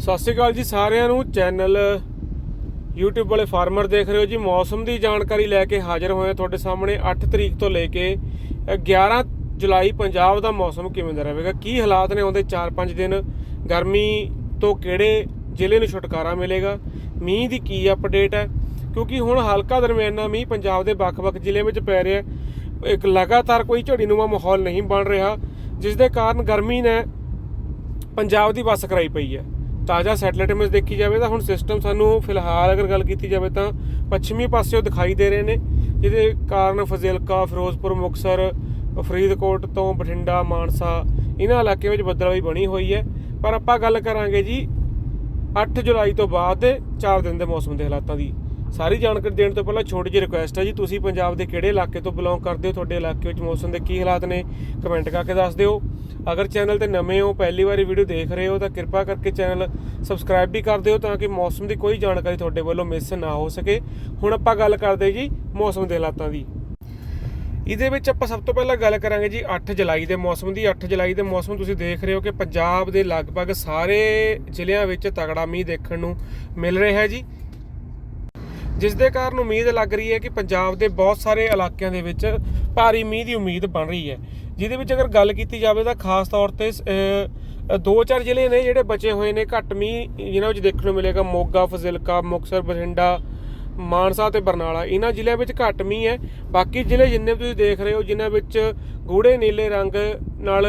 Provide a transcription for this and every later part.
ਸਤਿ ਸ਼੍ਰੀ ਅਕਾਲ ਜੀ ਸਾਰਿਆਂ ਨੂੰ। ਚੈਨਲ YouTube ਵਾਲੇ ਫਾਰਮਰ ਦੇਖ ਰਹੇ ਹੋ ਜੀ। ਮੌਸਮ ਦੀ ਜਾਣਕਾਰੀ ਲੈ ਕੇ ਹਾਜ਼ਰ ਹੋਏ ਹਾਂ ਤੁਹਾਡੇ ਸਾਹਮਣੇ 8 ਤਰੀਕ ਤੋਂ ਲੈ ਕੇ ਅ, 11 ਜੁਲਾਈ ਪੰਜਾਬ ਦਾ ਮੌਸਮ ਕਿਵੇਂ ਦਾ ਰਹੇਗਾ? ਕੀ ਹਾਲਾਤ ਨੇ ਆਉਂਦੇ 4-5 ਦਿਨ? ਗਰਮੀ ਤੋਂ ਕਿਹੜੇ ਜ਼ਿਲ੍ਹੇ ਨੂੰ ਛੁਟਕਾਰਾ ਮਿਲੇਗਾ? ਮੀਂਹ ਦੀ ਕੀ ਅਪਡੇਟ ਹੈ? ਕਿਉਂਕਿ ਹੁਣ ਹਲਕਾ ਦਰਮਿਆਨਾ ਮੀਂਹ ਪੰਜਾਬ ਦੇ ਵੱਖ-ਵੱਖ ਜ਼ਿਲ੍ਹਿਆਂ ਵਿੱਚ ਪੈ ਰਿਹਾ ਹੈ। ਇੱਕ ਲਗਾਤਾਰ ਕੋਈ ਝੜੀਨੁਮਾ ਮਾਹੌਲ ਨਹੀਂ ਬਣ ਰਿਹਾ ਜਿਸ ਦੇ ਕਾਰਨ ਗਰਮੀ ਨੇ ਪੰਜਾਬ ਦੀ ਬੱਸ ਕਰਾਈ ਪਈ ਹੈ। ਤਾਜ਼ਾ ਸੈਟਲਾਈਟ ਇਮੇਜ ਦੇਖੀ ਜਾਵੇ ਤਾਂ ਹੁਣ ਸਿਸਟਮ ਸਾਨੂੰ ਫਿਲਹਾਲ ਅਗਰ ਗੱਲ ਕੀਤੀ ਜਾਵੇ ਤਾਂ ਪੱਛਮੀ ਪਾਸਿਓ ਦਿਖਾਈ ਦੇ ਰਹੇ ਨੇ, ਜਿਹਦੇ ਕਾਰਨ ਫਜ਼ਿਲਕਾ, ਫਿਰੋਜ਼ਪੁਰ ਮੁਕਸਰ ਫਰੀਦਕੋਟ ਤੋਂ ਬਠਿੰਡਾ, ਮਾਨਸਾ ਇਹਨਾਂ ਇਲਾਕਿਆਂ ਵਿੱਚ ਬੱਦਲਵਾਈ ਬਣੀ ਹੋਈ ਹੈ। ਪਰ ਆਪਾਂ ਗੱਲ ਕਰਾਂਗੇ ਜੀ 8 ਜੁਲਾਈ ਤੋਂ ਬਾਅਦ ਦੇ 4 ਦਿਨ ਦੇ ਮੌਸਮ ਦੇ ਹਾਲਾਤਾਂ ਦੀ। ਸਾਰੀ ਜਾਣਕਾਰੀ ਦੇਣ ਤੋਂ ਪਹਿਲਾਂ ਛੋਟੀ ਜਿਹੀ ਰਿਕੁਐਸਟ ਹੈ ਜੀ, ਤੁਸੀਂ ਪੰਜਾਬ ਦੇ ਕਿਹੜੇ ਇਲਾਕੇ ਤੋਂ ਬਿਲੋਂਗ ਕਰਦੇ ਹੋ, ਤੁਹਾਡੇ ਇਲਾਕੇ ਵਿੱਚ ਮੌਸਮ ਦੇ ਕੀ ਹਾਲਾਤ ਨੇ ਕਮੈਂਟ ਕਰਕੇ ਦੱਸ ਦਿਓ। ਅਗਰ ਚੈਨਲ ਤੇ ਨਵੇਂ ਹੋ, ਪਹਿਲੀ ਵਾਰੀ ਵੀਡੀਓ ਦੇਖ ਰਹੇ ਹੋ, ਤਾਂ ਕਿਰਪਾ ਕਰਕੇ ਚੈਨਲ ਸਬਸਕ੍ਰਾਈਬ ਵੀ ਕਰ ਦਿਓ ਤਾਂ ਕਿ ਮੌਸਮ ਦੀ ਕੋਈ ਜਾਣਕਾਰੀ ਤੁਹਾਡੇ ਵੱਲੋਂ ਮਿਸ ਨਾ ਹੋ ਸਕੇ। ਹੁਣ ਆਪਾਂ ਗੱਲ ਕਰਦੇ ਜੀ ਮੌਸਮ ਦੇ ਹਾਲਾਤਾਂ ਦੀ। ਇਹਦੇ ਵਿੱਚ ਆਪਾਂ ਸਭ ਤੋਂ ਪਹਿਲਾਂ ਗੱਲ ਕਰਾਂਗੇ ਜੀ 8 ਜੁਲਾਈ ਦੇ ਮੌਸਮ ਦੀ। 8 ਜੁਲਾਈ ਦੇ ਮੌਸਮ ਤੁਸੀਂ ਦੇਖ ਰਹੇ ਹੋ ਕਿ ਪੰਜਾਬ ਦੇ ਲਗਭਗ ਸਾਰੇ ਜ਼ਿਲ੍ਹਿਆਂ ਵਿੱਚ ਤਗੜਾ ਮੀਂਹ ਦੇਖਣ ਨੂੰ ਮਿਲ ਰਿਹਾ ਹੈ ਜੀ। ਜਿਸ ਦੇ ਕਾਰਨ ਉਮੀਦ ਲੱਗ ਰਹੀ ਹੈ ਕਿ ਪੰਜਾਬ ਦੇ ਬਹੁਤ ਸਾਰੇ ਇਲਾਕਿਆਂ ਦੇ ਵਿੱਚ ਭਾਰੀ ਮੀਂਹ ਦੀ ਉਮੀਦ ਬਣ ਰਹੀ ਹੈ। ਜਿਹਦੇ ਵਿੱਚ ਅਗਰ ਗੱਲ ਕੀਤੀ ਜਾਵੇ ਤਾਂ ਖਾਸ ਤੌਰ ਤੇ ਅਹ, ਦੋ ਚਾਰ ਜ਼ਿਲ੍ਹੇ ਨੇ ਜਿਹੜੇ ਬਚੇ ਹੋਏ ਨੇ ਘੱਟ ਮੀਂਹ ਜਿਨ੍ਹਾਂ ਵਿੱਚ ਦੇਖਣ ਨੂੰ ਮਿਲੇਗਾ ਮੋਗਾ ਫਜ਼ਿਲਕਾ ਮੁਕਤਸਰ ਬਠਿੰਡਾ ਮਾਨਸਾ ਤੇ ਬਰਨਾਲਾ। ਇਹਨਾਂ ਜ਼ਿਲ੍ਹਿਆਂ ਵਿੱਚ ਘੱਟ ਮੀਂਹ ਹੈ। ਬਾਕੀ ਜ਼ਿਲ੍ਹੇ ਜਿੰਨੇ ਤੁਸੀਂ ਦੇਖ ਰਹੇ ਹੋ ਜਿਨ੍ਹਾਂ ਵਿੱਚ ਗੂੜੇ ਨੀਲੇ ਰੰਗ ਨਾਲ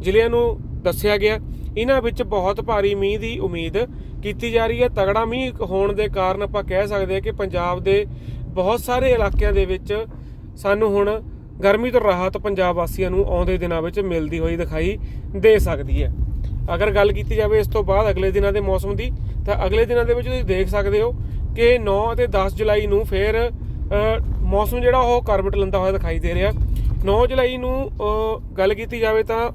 ਜ਼ਿਲ੍ਹਿਆਂ ਨੂੰ ਦੱਸਿਆ ਗਿਆ ਇਹਨਾਂ ਵਿੱਚ ਬਹੁਤ ਭਾਰੀ ਮੀਂਹ ਦੀ ਉਮੀਦ ਕੀਤੀ ਜਾ ਰਹੀ ਹੈ। ਤਗੜਾ ਮੀਂਹ ਹੋਣ ਦੇ ਕਾਰਨ ਆਪਾਂ ਕਹਿ ਸਕਦੇ ਹਾਂ ਕਿ ਪੰਜਾਬ ਦੇ ਬਹੁਤ ਸਾਰੇ ਇਲਾਕਿਆਂ ਦੇ ਵਿੱਚ ਸਾਨੂੰ ਹੁਣ ਗਰਮੀ ਤੋਂ ਰਾਹਤ ਪੰਜਾਬ ਵਾਸੀਆਂ ਨੂੰ ਆਉਂਦੇ ਦਿਨਾਂ ਵਿੱਚ ਮਿਲਦੀ ਹੋਈ ਦਿਖਾਈ ਦੇ ਸਕਦੀ ਹੈ। ਅਗਰ ਗੱਲ ਕੀਤੀ ਜਾਵੇ ਇਸ ਤੋਂ ਬਾਅਦ ਅਗਲੇ ਦਿਨਾਂ ਦੇ ਮੌਸਮ ਦੀ, ਤਾਂ ਅਗਲੇ ਦਿਨਾਂ ਦੇ ਵਿੱਚ ਤੁਸੀਂ ਦੇਖ ਸਕਦੇ ਹੋ ਕਿ 9 ਅਤੇ 10 ਜੁਲਾਈ ਨੂੰ ਫਿਰ ਮੌਸਮ ਜਿਹੜਾ ਉਹ ਕਰਵਟ ਲੰਦਾ ਹੋਇਆ ਦਿਖਾਈ ਦੇ ਰਿਹਾ। 9 ਜੁਲਾਈ ਨੂੰ ਗੱਲ ਕੀਤੀ ਜਾਵੇ ਤਾਂ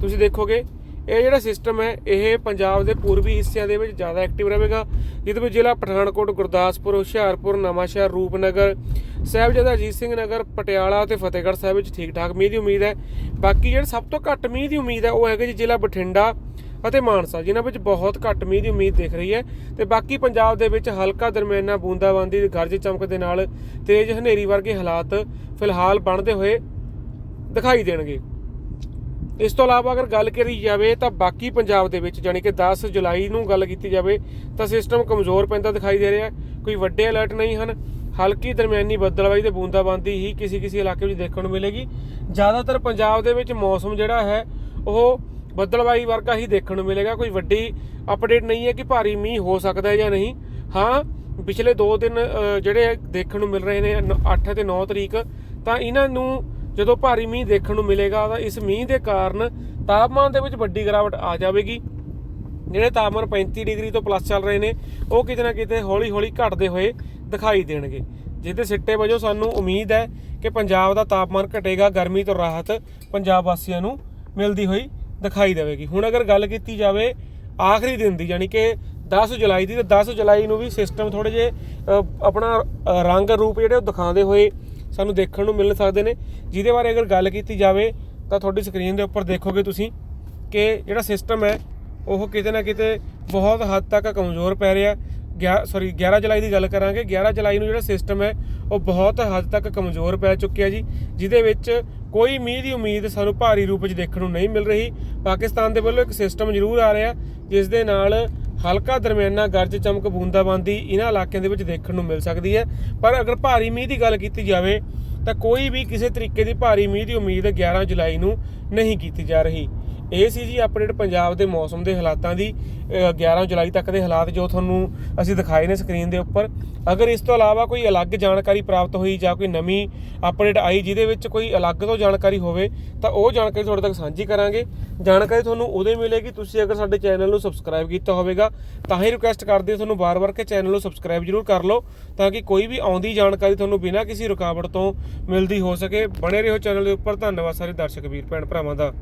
ਤੁਸੀਂ ਦੇਖੋਗੇ, ਇਹ ਜਿਹੜਾ ਸਿਸਟਮ ਹੈ, ਇਹ ਪੰਜਾਬ ਦੇ ਪੂਰਬੀ ਹਿੱਸਿਆਂ ਦੇ ਵਿੱਚ ਜ਼ਿਆਦਾ ਐਕਟਿਵ ਰਹੇਗਾ। ਜਿਹਦੇ ਵਿੱਚ ਜ਼ਿਲ੍ਹਾ ਪਠਾਨਕੋਟ, ਗੁਰਦਾਸਪੁਰ, ਹੁਸ਼ਿਆਰਪੁਰ, ਨਵਾਂਸ਼ਹਿਰ, ਰੂਪਨਗਰ ਸਾਹਿਬਜ਼ਾਦਾ ਅਜੀਤ ਸਿੰਘ ਨਗਰ, ਪਟਿਆਲਾ ਤੇ ਫਤਿਹਗੜ੍ਹ ਸਾਹਿਬ ਵਿੱਚ ਠੀਕ ਠਾਕ ਮੀਂਹ ਦੀ ਉਮੀਦ ਹੈ। ਬਾਕੀ ਜਿਹੜੇ ਸਭ ਤੋਂ ਘੱਟ ਮੀਂਹ ਦੀ ਉਮੀਦ ਹੈ, ਉਹ ਹੈਗਾ ਜੀ ਜ਼ਿਲ੍ਹਾ ਬਠਿੰਡਾ ਅਤੇ ਮਾਨਸਾ, ਜਿਨ੍ਹਾਂ ਵਿੱਚ ਬਹੁਤ ਘੱਟ ਮੀਂਹ ਦੀ ਉਮੀਦ ਦਿਖ ਰਹੀ ਹੈ। ਤੇ ਬਾਕੀ ਪੰਜਾਬ ਦੇ ਵਿੱਚ ਹਲਕਾ ਦਰਮਿਆਨਾ ਬੂੰਦਾਬਾਂਦੀ ਦੀ ਗਰਜ ਚਮਕ ਦੇ ਨਾਲ ਤੇਜ਼ ਹਨੇਰੀ ਵਰਗੇ ਹਾਲਾਤ ਫਿਲਹਾਲ ਬਣਦੇ ਹੋਏ ਦਿਖਾਈ ਦੇਣਗੇ। ਇਸ ਤੋਂ ਇਲਾਵਾ ਅਗਰ ਗੱਲ ਕਰੀ ਜਾਵੇ ਤਾਂ ਬਾਕੀ ਪੰਜਾਬ ਦੇ ਵਿੱਚ ਜਾਨੀ ਕਿ 10 ਜੁਲਾਈ ਨੂੰ ਗੱਲ ਕੀਤੀ ਜਾਵੇ ਤਾਂ ਸਿਸਟਮ ਕਮਜ਼ੋਰ ਪੈਂਦਾ ਦਿਖਾਈ ਦੇ ਰਿਹਾ ਕੋਈ ਵੱਡੇ ਅਲਰਟ ਨਹੀਂ ਹਨ। ਹਲਕੀ ਦਰਮਿਆਨੀ ਬੱਦਲਵਾਈ ਤੇ ਬੂੰਦਾਬਾਂਦੀ ਹੀ ਕਿਸੇ ਕਿਸੇ ਇਲਾਕੇ ਵਿੱਚ ਦੇਖਣ ਨੂੰ ਮਿਲੇਗੀ। ਜ਼ਿਆਦਾਤਰ ਪੰਜਾਬ ਦੇ ਵਿੱਚ ਮੌਸਮ ਜਿਹੜਾ ਹੈ, ਉਹ ਬੱਦਲਵਾਈ ਵਰਗਾ ਹੀ ਦੇਖਣ ਨੂੰ ਮਿਲੇਗਾ। ਕੋਈ ਵੱਡੀ ਅਪਡੇਟ ਨਹੀਂ ਹੈ ਕਿ ਭਾਰੀ ਮੀਂਹ ਹੋ ਸਕਦਾ ਹੈ ਜਾਂ ਨਹੀਂ। ਹਾਂ, ਪਿਛਲੇ 2 ਦਿਨ ਜਿਹੜੇ ਦੇਖਣ ਨੂੰ ਮਿਲ ਰਹੇ ਨੇ 8 ਤੇ 9 ਤਰੀਕ, ਤਾਂ ਇਹਨਾਂ ਨੂੰ ਜਦੋਂ ਭਾਰੀ ਮੀਂਹ ਦੇਖਣ ਨੂੰ ਮਿਲੇਗਾ, ਤਾਂ ਇਸ ਮੀਂਹ ਦੇ ਕਾਰਨ ਤਾਪਮਾਨ ਦੇ ਵਿੱਚ ਵੱਡੀ ਗਿਰਾਵਟ ਆ ਜਾਵੇਗੀ। ਜਿਹੜੇ ਤਾਪਮਾਨ 35 ਡਿਗਰੀ ਤੋਂ ਪਲੱਸ ਚੱਲ ਰਹੇ ਨੇ, ਉਹ ਕਿਤੇ ਨਾ ਕਿਤੇ ਹੌਲੀ-ਹੌਲੀ ਘਟਦੇ ਹੋਏ ਦਿਖਾਈ ਦੇਣਗੇ। ਜਿਹਦੇ ਸਿੱਟੇ ਵਜੋਂ ਸਾਨੂੰ ਉਮੀਦ ਹੈ ਕਿ ਪੰਜਾਬ ਦਾ ਤਾਪਮਾਨ ਘਟੇਗਾ, ਗਰਮੀ ਤੋਂ ਰਾਹਤ ਪੰਜਾਬ ਵਾਸੀਆਂ ਨੂੰ ਮਿਲਦੀ ਹੋਈ ਦਿਖਾਈ ਦੇਵੇਗੀ। ਹੁਣ ਅਗਰ ਗੱਲ ਕੀਤੀ ਜਾਵੇ ਆਖਰੀ ਦਿਨ ਦੀ, ਯਾਨੀ ਕਿ 10 ਜੁਲਾਈ ਦੀ, ਤੇ 10 ਜੁਲਾਈ ਨੂੰ ਵੀ ਸਿਸਟਮ ਥੋੜੇ ਜੇ ਆਪਣਾ ਰੰਗ ਰੂਪ ਜਿਹੜੇ ਉਹ ਦਿਖਾਉਂਦੇ ਹੋਏ ਸਾਨੂੰ ਦੇਖਣ ਨੂੰ ਮਿਲ ਸਕਦੇ ਨੇ। ਜਿਹਦੇ ਬਾਰੇ ਅਗਰ ਗੱਲ ਕੀਤੀ ਜਾਵੇ, ਤਾਂ ਤੁਹਾਡੀ ਸਕਰੀਨ ਦੇ ਉੱਪਰ ਦੇਖੋਗੇ ਤੁਸੀਂ ਕਿ ਜਿਹੜਾ ਸਿਸਟਮ ਹੈ, ਉਹ ਕਿਤੇ ਨਾ ਕਿਤੇ ਬਹੁਤ ਹੱਦ ਤੱਕ ਕਮਜ਼ੋਰ ਪੈ ਰਿਹਾ। ਗਿਆ ਸੌਰੀ 11 ਜੁਲਾਈ ਦੀ ਗੱਲ ਕਰਾਂਗੇ। 11 ਜੁਲਾਈ ਨੂੰ ਜਿਹੜਾ ਸਿਸਟਮ ਹੈ, ਉਹ ਬਹੁਤ ਹੱਦ ਤੱਕ ਕਮਜ਼ੋਰ ਪੈ ਚੁੱਕਿਆ ਜੀ, ਜਿਹਦੇ ਵਿੱਚ ਕੋਈ ਮੀਂਹ ਦੀ ਉਮੀਦ ਸਾਨੂੰ ਭਾਰੀ ਰੂਪ 'ਚ ਦੇਖਣ ਨੂੰ ਨਹੀਂ ਮਿਲ ਰਹੀ। ਪਾਕਿਸਤਾਨ ਦੇ ਵੱਲੋਂ ਇੱਕ ਸਿਸਟਮ ਜ਼ਰੂਰ ਆ ਰਿਹਾ, ਜਿਸ ਦੇ ਨਾਲ ਹਲਕਾ ਦਰਮਿਆਨਾ ਗਰਜ ਚਮਕ ਬੂੰਦਾਬਾਂਦੀ ਇਹਨਾਂ ਇਲਾਕਿਆਂ ਦੇ ਵਿੱਚ ਦੇਖਣ ਨੂੰ ਮਿਲ ਸਕਦੀ ਹੈ। ਪਰ ਅਗਰ ਭਾਰੀ ਮੀਂਹ ਦੀ ਗੱਲ ਕੀਤੀ ਜਾਵੇ, ਤਾਂ ਕੋਈ ਵੀ ਕਿਸੇ ਤਰੀਕੇ ਦੀ ਭਾਰੀ ਮੀਂਹ ਦੀ ਉਮੀਦ 11 ਜੁਲਾਈ ਨੂੰ ਨਹੀਂ ਕੀਤੀ ਜਾ ਰਹੀ। ਇਹ ਸੀ ਜੀ ਅਪਡੇਟ ਪੰਜਾਬ ਦੇ ਮੌਸਮ ਦੇ ਹਾਲਾਤਾਂ ਦੀ, ਅਹ 11 ਜੁਲਾਈ ਤੱਕ ਦੇ ਹਾਲਾਤ ਜੋ ਤੁਹਾਨੂੰ ਅਸੀਂ ਦਿਖਾਏ ਨੇ ਸਕਰੀਨ ਦੇ ਉੱਪਰ। ਅਗਰ ਇਸ ਤੋਂ ਇਲਾਵਾ ਕੋਈ ਅਲੱਗ ਜਾਣਕਾਰੀ ਪ੍ਰਾਪਤ ਹੋਈ ਜਾਂ ਕੋਈ ਨਵੀਂ ਅਪਡੇਟ ਆਈ ਜਿਹਦੇ ਵਿੱਚ ਕੋਈ ਅਲੱਗ ਤੋਂ ਜਾਣਕਾਰੀ ਹੋਵੇ, ਤਾਂ ਉਹ ਜਾਣਕਾਰੀ ਤੁਹਾਡੇ ਤੱਕ ਸਾਂਝੀ ਕਰਾਂਗੇ। ਜਾਣਕਾਰੀ ਤੁਹਾਨੂੰ ਉਦੋਂ ਮਿਲੇਗੀ, ਤੁਸੀਂ ਅਗਰ ਸਾਡੇ ਚੈਨਲ ਨੂੰ ਸਬਸਕ੍ਰਾਈਬ ਕੀਤਾ ਹੋਵੇਗਾ, ਤਾਂ ਹੀ ਰਿਕੁਐਸਟ ਕਰਦੇ ਹਾਂ ਤੁਹਾਨੂੰ ਬਾਰ-ਬਾਰ ਕਿ ਚੈਨਲ ਨੂੰ ਸਬਸਕ੍ਰਾਈਬ ਜ਼ਰੂਰ ਕਰ ਲਓ, ਤਾਂ ਕਿ ਕੋਈ ਵੀ ਆਉਂਦੀ ਜਾਣਕਾਰੀ ਤੁਹਾਨੂੰ ਬਿਨਾਂ ਕਿਸੇ ਰੁਕਾਵਟ ਤੋਂ ਮਿਲਦੀ ਹੋ ਸਕੇ। ਬਣੇ ਰਹੋ ਚੈਨਲ ਦੇ ਉੱਪਰ। ਧੰਨਵਾਦ ਸਾਰੇ ਦਰਸ਼ਕ, ਵੀਰ, ਭੈਣ ਭਰਾਵਾਂ ਦਾ।